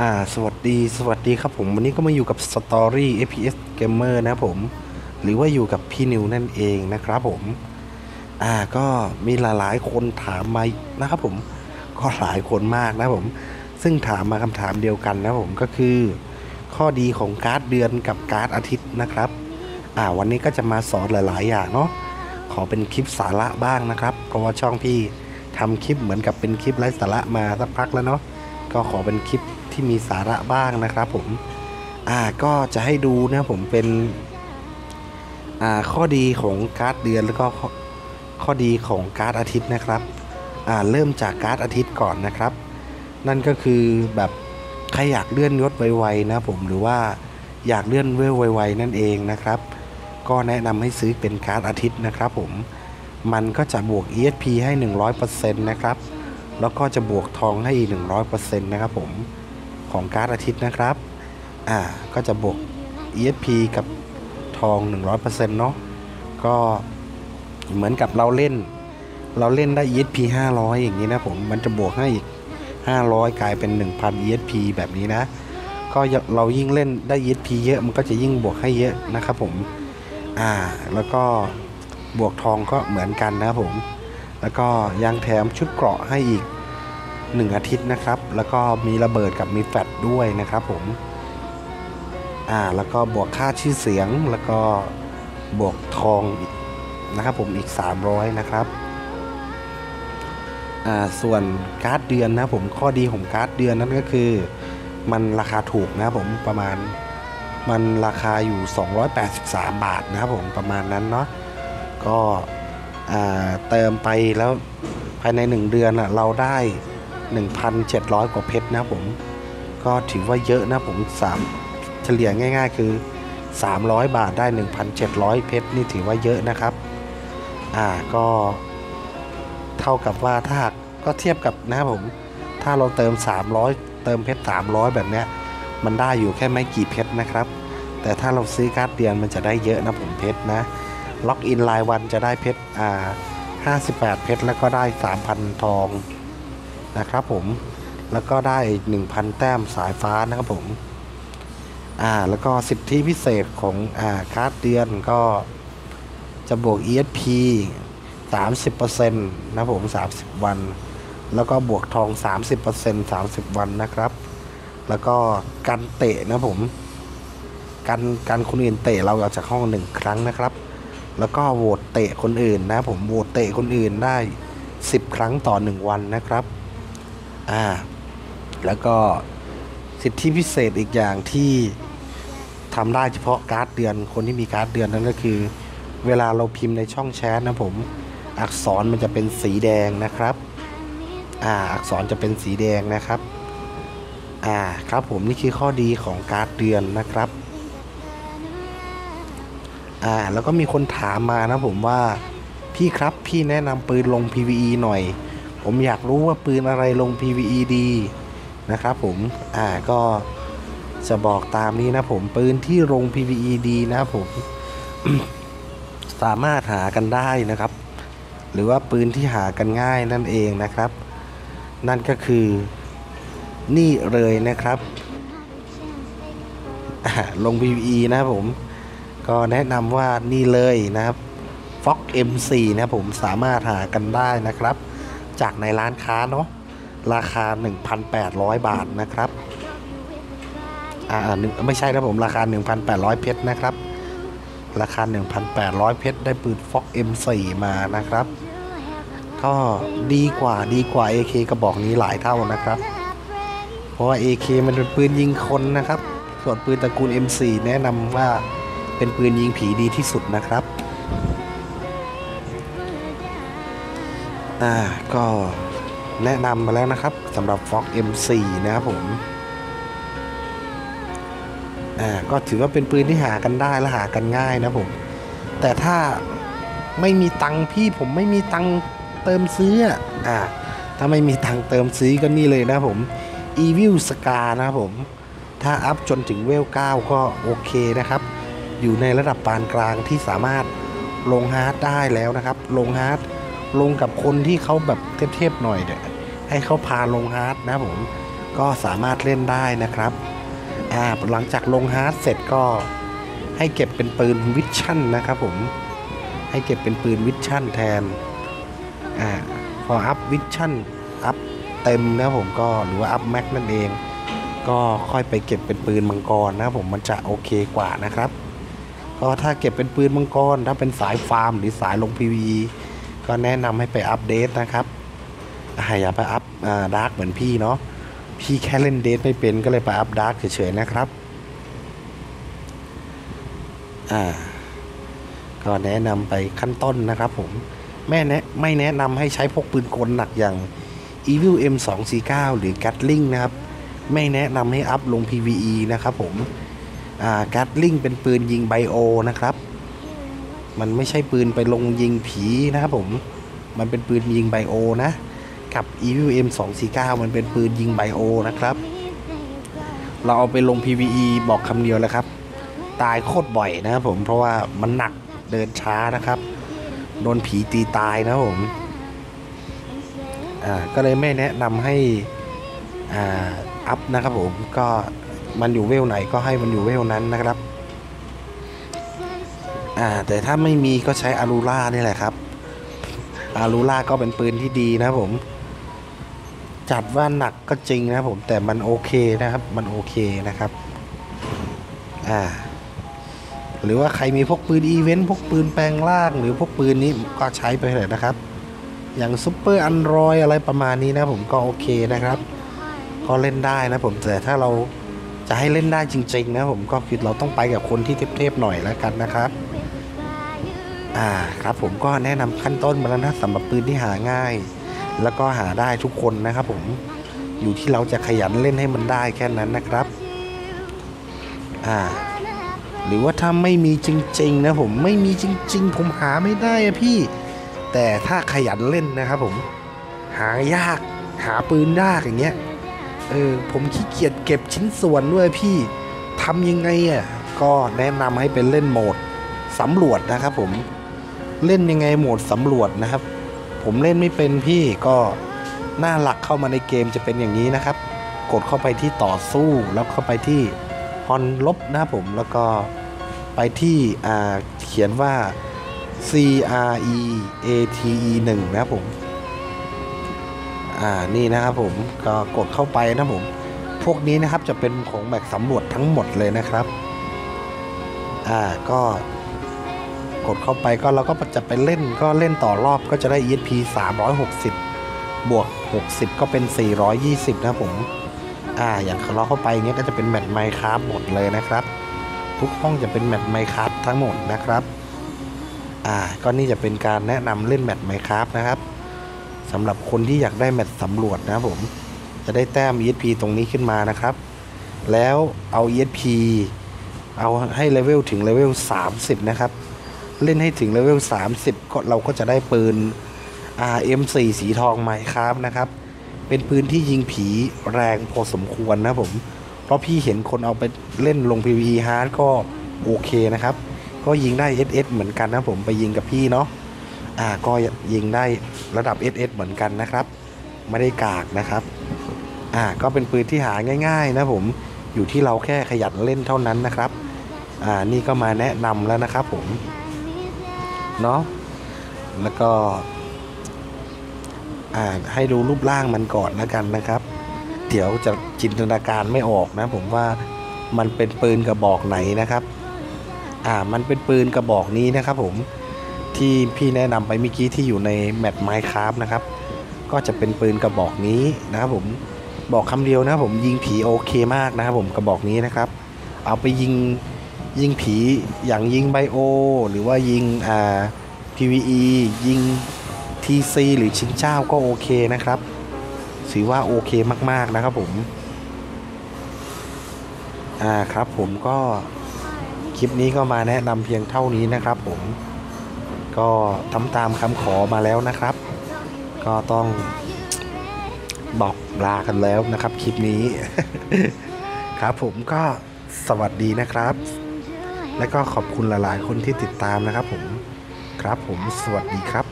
อ่าสวัสดีสวัสดีครับผมวันนี้ก็มาอยู่กับ Story FPS Gamer นะครับผม หรือว่าอยู่กับพี่นิวนั่นเองนะครับผม อ่าก็มีหลายๆคนถามมานะครับผม ก็หลายคนมากนะครับผม ซึ่งถามมาคำถามเดียวกันนะครับผมก็คือ ข้อดีของการ์ดเดือนกับการ์ดอาทิตย์นะครับ อ่าวันนี้ก็จะมาสอนหลาย ๆ อย่างเนาะขอเป็นคลิปสาระบ้างนะครับ เพราะว่าช่องพี่ทำคลิปเหมือนกับเป็นคลิปไร้สาระมาสักพักแล้วเนาะ ก็ขอเป็นคลิปที่มีสาระบ้างนะครับผมอ่าก็จะให้ดูนะผมเป็นอ่าข้อดีของการ์ดเดือนแล้วก็ข้อข้อดีของการ์ดอาทิตย์นะครับอ่าเริ่มจากการ์ดอาทิตย์ก่อนนะครับ นั่นก็คือแบบใครอยากเลื่อนยศไวๆนะผมหรือว่าอยากเลื่อนเวลไวๆนั่นเองนะครับ ก็แนะนำให้ซื้อเป็นการ์ดอาทิตย์นะครับผมมันก็จะบวก ESP ให้ 100%นะครับ แล้วก็จะบวกทองให้อีก 100%นะครับผมของการ์ดอาทิตย์นะครับ อ่า ก็จะบวก ESP กับทอง 100%เนาะ ก็เหมือนกับเราเล่น เราเล่นได้ ESP 500 อย่างนี้นะผม มันจะบวกให้อีก 500 กลายเป็น 1,000 ESP แบบนี้นะ ก็เรายิ่งเล่นได้ ESP เยอะ มันก็จะยิ่งบวกให้เยอะนะครับผม อ่า แล้วก็บวกทองก็เหมือนกันนะครับผม แล้วก็ยังแถมชุดเกราะให้อีก 1 อาทิตย์นะครับ แล้วก็มีระเบิดกับมีแฟลชด้วยนะครับผมอ่าแล้วก็บวกค่าชื่อเสียงแล้วก็บวกทองนะครับผมอีก 300 นะครับอ่าส่วนการ์ดเดือนนะผมข้อดีของการ์ดเดือนนั่นก็คือ มันราคาถูกนะผมประมาณมันราคาอยู่ 283 บาทนะครับผมประมาณนั้นเนาะก็ เติมไปแล้วภายใน 1 เดือนเราได้ 1,700 กว่าเพชรนะผม ก็ถือว่าเยอะนะผมสามเฉลี่ยง่าย ๆ คือ 300 บาทได้ 1,700 เพชรนี่ถือว่าเยอะนะครับ อ่าก็เท่ากับว่าถ้าหากก็เทียบกับนะครับผม ถ้าเราเติม 300 เติมเพชร 300 แบบเนี้ยมันได้อยู่แค่ไม่กี่เพชรนะครับ แต่ถ้าเราซื้อการ์ดเดือนมันจะได้เยอะนะผมเพชรนะ ล็อกอินรายวันจะได้เพชรอ่า58 เพชรแล้วก็ได้ 3,000 ทองนะครับผมแล้วก็ได้ 1,000 แต้มสายฟ้านะครับผมอ่าแล้วก็สิทธิพิเศษของอ่าการ์ดเดือนก็จะบวก ESP 30%นะผม 30 วัน แล้วก็บวกทอง 30% 30 วันนะครับ แล้วก็การเตะนะผม การการคนอื่นเตะเราออกจากห้องหนึ่งครั้งนะครับ แล้วก็โหวตเตะคนอื่นนะ ผมโหวตเตะคนอื่นได้ 10 ครั้งต่อ 1 วันนะครับอ่าแล้วก็สิทธิพิเศษอีกอย่างที่ทำได้เฉพาะการ์ดเดือน คนที่มีการ์ดเดือนนั่นก็คือ เวลาเราพิมพ์ในช่องแชทนะผมอักษรมันจะเป็นสีแดงนะครับ อ่า อักษรจะเป็นสีแดงนะครับ อ่า ครับผมนี่คือข้อดีของการ์ดเดือนนะครับ อ่าแล้วก็มีคนถามมานะผมว่าพี่ครับพี่แนะนำปืนลง PVE หน่อย ผมอยากรู้ว่าปืนอะไรลง PVE ดีนะครับผมอ่าก็จะบอกตามนี้นะผมปืนที่ลง PVE ดีนะผมสามารถหากันได้นะครับ หรือว่าปืนที่หากันง่ายนั่นเองนะครับ นั่นก็คือนี่เลยนะครับลง PVE นะผม ก็แนะนำว่านี่เลยนะครับ Fox M4 นะผมสามารถหากันได้นะครับ จากในร้านค้าเนาะราคา 1,800 บาทนะครับ อ่าไม่ใช่นะผมราคา 1,800 เพชรนะครับ ราคา 1,800 เพชรได้ปืน Fox M4 มานะครับ ก็ดีกว่าดีกว่า AK กระบอกนี้หลายเท่านะครับ เพราะว่า AK มันเป็นปืนยิงคนนะครับ ส่วนปืนตระกูล M4 แนะนำว่า เป็นปืนยิงผีดีที่สุดนะครับ อ่า ก็แนะนำมาแล้วนะครับสำหรับ Fox M4 นะครับผม อ่า ก็ถือว่าเป็นปืนที่หากันได้และหากันง่ายนะผม แต่ถ้าไม่มีตังค์พี่ผมไม่มีตังค์เติมซื้อ อ่า ถ้าไม่มีตังค์เติมซื้อก็นี่เลยนะผม Evil Scar นะครับผม ถ้าอัพจนถึงเวล 9 ก็โอเคนะครับ อยู่ในระดับปานกลางที่สามารถลงฮาร์ดได้แล้วนะครับ ลงฮาร์ดลงกับคนที่เขาแบบเทพๆหน่อยเนี่ยให้เขาพาลงฮาร์ดนะผมก็สามารถเล่นได้นะครับอ่าหลังจากลงฮาร์ดเสร็จก็ให้เก็บเป็นปืนวิชั่นนะครับผมให้เก็บเป็นปืนวิชั่นแทนอ่าพออัพวิชั่นอัพเต็มนะผมก็หรือว่าอัพแม็กนั่นเอง ก็ค่อยไปเก็บเป็นปืนมังกรนะผมมันจะโอเคกว่านะครับ ก็ถ้าเก็บเป็นปืนมังกร ถ้าเป็นสายฟาร์มหรือสายลง PVE ก็แนะนำให้ไปอัปเดตนะครับอย่าไปอัพดาร์กเหมือนพี่เนาะพี่แค่เล่นเดทไม่เป็นก็เลยไปอัพดาร์กเฉยๆนะครับอ่าก็แนะนำไปขั้นต้นนะครับผมแม่แนะไม่แนะนำให้ใช้พกปืนกลหนักอย่าง Evil M249 หรือ Gatling นะครับ ไม่แนะนำให้อัพลง PVE นะครับผม การ์ดลิงเป็นปืนยิงไบโอนะครับ มันไม่ใช่ปืนไปลงยิงผีนะครับผม มันเป็นปืนยิงไบโอนะ กับ e v M 2 4 9มันเป็นปืนยิงไบโอนะครับ เราเอาไปลง PVE บอกคำเดียวแล้วครับ ตายโคตรบ่อยนะครับผม เพราะว่ามันหนักเดินช้านะครับ โดนผีตีตายนะผม อ่า ก็เลยไม่แนะนำให้ อ่า อัพนะครับผม ก็ มันอยู่เวลไหนก็ให้มันอยู่เวลนั้นนะครับอ่าแต่ถ้าไม่มีก็ใช้อารูล่านี่แหละครับอารูล่าก็เป็นปืนที่ดีนะผม จัดว่าหนักก็จริงนะผมแต่มันโอเคนะครับ มันโอเคนะครับอ่าหรือว่าใครมีพวกปืนอีเวนต์พวกปืนแปลงร่างหรือพวกปืนนี้ก็ใช้ไปเลยนะครับ อย่างซุปเปอร์อันรอยอะไรประมาณนี้นะผมก็โอเคนะครับ ก็เล่นได้นะผมแต่ถ้าเรา จะให้เล่นได้จริง ๆ นะผมก็คือเราต้องไปกับคนที่เทพๆหน่อยแล้วกันนะครับ อ่าครับผมก็แนะนำขั้นต้นมาแล้วนะสำหรับปืนที่หาง่าย แล้วก็หาได้ทุกคนนะครับผมอยู่ที่เราจะขยันเล่นให้มันได้แค่นั้นนะครับ อ่า หรือว่าถ้าไม่มีจริง ๆ นะผมไม่มีจริง ๆ ผมหาไม่ได้อะพี่ แต่ถ้าขยันเล่นนะครับผม หายากหาปืนยากอย่างเงี้ย เออผมขี้เกียจเก็บชิ้นส่วนด้วยพี่ทำยังไงอะก็แนะนำให้เป็นเล่นโหมดสำรวจนะครับ ผมเล่นยังไงโหมดสำรวจนะครับ ผมเล่นไม่เป็นพี่ก็หน้าหลักเข้ามาในเกมจะเป็นอย่างนี้นะครับ กดเข้าไปที่ต่อสู้แล้วเข้าไปที่ฮอนลบนะครับผมแล้วก็ไปที่อ่าเขียนว่า C R E A T E 1นะครับผม อ่านี่นะครับผมก็กดเข้าไปนะผมพวกนี้นะครับจะเป็นของแบบสำรวจทั้งหมดเลยนะครับอ่าก็กดเข้าไปก็เราก็จะไปเล่นก็เล่นต่อรอบก็จะได้ ESP 360 บวก 60 ก็เป็น 420 นะครับผมอ่าอย่างเราเข้าไปเงี้ยก็จะเป็นแมตช์ไมค์ครับหมดเลยนะครับ ทุกห้องจะเป็นแมตช์ไมค์ครับทั้งหมดนะครับอ่าก็นี่จะเป็นการแนะนำเล่นแมตช์ไมค์ครับนะครับ สำหรับคนที่อยากได้แมตช์สำรวจนะครับผม จะได้แต้ม ESP ตรงนี้ขึ้นมานะครับ แล้วเอา ESP เอาให้เลเวลถึงเลเวล 30 นะครับ เล่นให้ถึงเลเวล 30 ก็เราก็จะได้ปืน RM4 สีทองไมครับนะครับ เป็นปืนที่ยิงผีแรงพอสมควรนะครับผม เพราะพี่เห็นคนเอาไปเล่นลง PVE hard ก็โอเคนะครับ ก็ยิงได้ SS เหมือนกันนะผมไปยิงกับพี่เนาะ อ่าก็ยิงได้ระดับ SS เหมือนกันนะครับ ไม่ได้กากนะครับอ่าก็เป็นปืนที่หาง่าย ๆ นะผมอยู่ที่เราแค่ขยันเล่นเท่านั้นนะครับอ่านี่ก็มาแนะนำแล้วนะครับผมเนาะแล้วก็อ่าให้ดูรูปร่างมันก่อนแล้วกันนะครับ เดี๋ยวจะจินตนาการไม่ออกนะ ผมว่ามันเป็นปืนกระบอกไหนนะครับ อ่ามันเป็นปืนกระบอกนี้นะครับผม ที่พี่แนะนำไปเมื่อกี้ที่อยู่ในแมตช์ไมค์คราฟนะครับ ก็จะเป็นปืนกระบอกนี้นะครับผมบอกคำเดียวนะครับผมยิงผีโอเคมากนะครับผมกระบอกนี้นะครับ เอาไปยิงยิงผีอย่างยิงไบโอ หรือว่ายิงอ่า PVE ยิง TC หรือชิงเจ้าก็โอเคนะครับถือว่าโอเคมากๆนะครับผมอ่าครับผมก็คลิปนี้ก็มาแนะนำเพียงเท่านี้นะครับผม ก็ทำตามคำขอมาแล้วนะครับ ก็ต้องบอกลากันแล้วนะครับคลิปนี้ ครับผมก็สวัสดีนะครับ และก็ขอบคุณหลายๆ คนที่ติดตามนะครับผมครับผมสวัสดีครับ